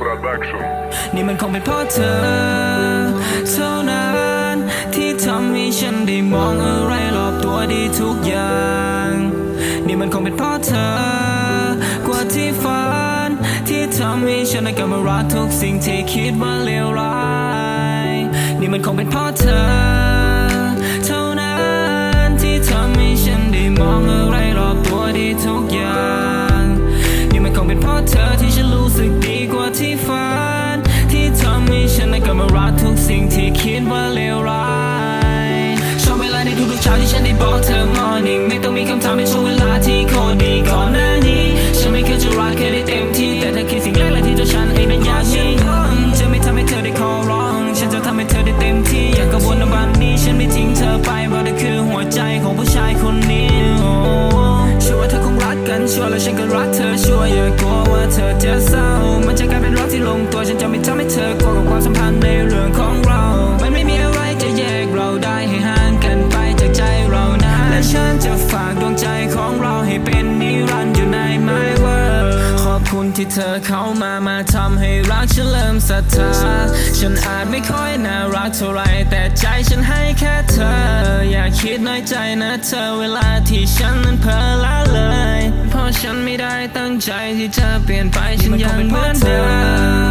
Production นี่มันคงเป็นเพราะเธอเท่านั้นที่ทำให้ฉันได้มองอะไรรอบตัวดีทุกอย่าง นี่มันคงเป็นเพราะเธอ กว่าที่ฝันที่ทำให้ฉันได้กลับมารักทุกสิ่งที่คิดว่าเลวร้าย นี่มันคงเป็นเพราะเธอ ที่ฝัน ที่ทำให้ฉันได้กลับมารักทุกสิ่งที่คิดว่าเลวร้ายชอบเวลาในทุกๆเช้าที่ฉันได้บอกเธอ morning ไม่ต้องมีคำถามในช่วงเวลาที่โคตรดีก่อนหน้านี้ ฉันไม่เคยจะรักแค่ได้เต็มที่ แต่เธอคือสิ่งแรกเลยที่ตัวฉันเองนั้นอยากมีจะไม่ทำให้เธอได้ขอร้อง ฉันจะทำให้เธอได้เต็มที่ อย่ากกระวนในวันนี้ ฉันไม่ทิ้งเธอไปเพราะเธอคือหัวใจของผู้ชายคนนี้ชัวร์เธอคงรักกันชัวร์แล้วฉันก็รักเธอชัวร์อย่ากลัวว่าเธอจะเศร้า กลายเป็นรักที่ลงตัวฉันจะไม่ทำให้เธอกลัวกับความสัมพันธ์ในเรื่องของเรา มันไม่มีอะไรจะแยกเราได้ให้ห่างกันไปจากใจเรานะและฉันจะฝากดวงใจของเราให้เป็นนิรันดร์อยู่ใน my world ขอบคุณที่เธอเข้ามามาทำให้รักฉันเริ่มศรัทธาฉันอาจไม่ค่อยน่ารักเท่าไรแต่ใจฉันให้แค่เธอ อย่าคิดน้อยใจนะเธอเวลาที่ฉันนั้นเพ้อละเลย ใจที่เธอเปลี่ยนไปฉันยังเหมือนเดิม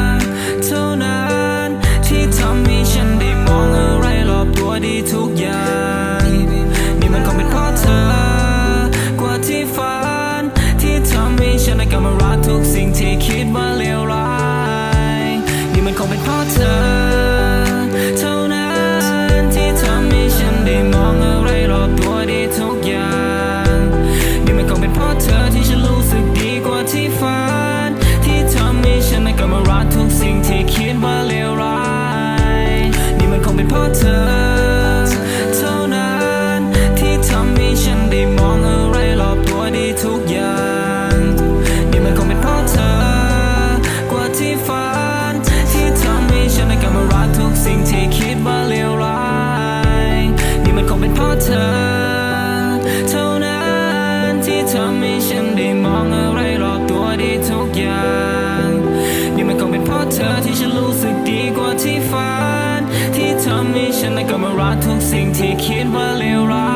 เมื่อรักทุกสิ่งที่คิดว่าเลวร้าย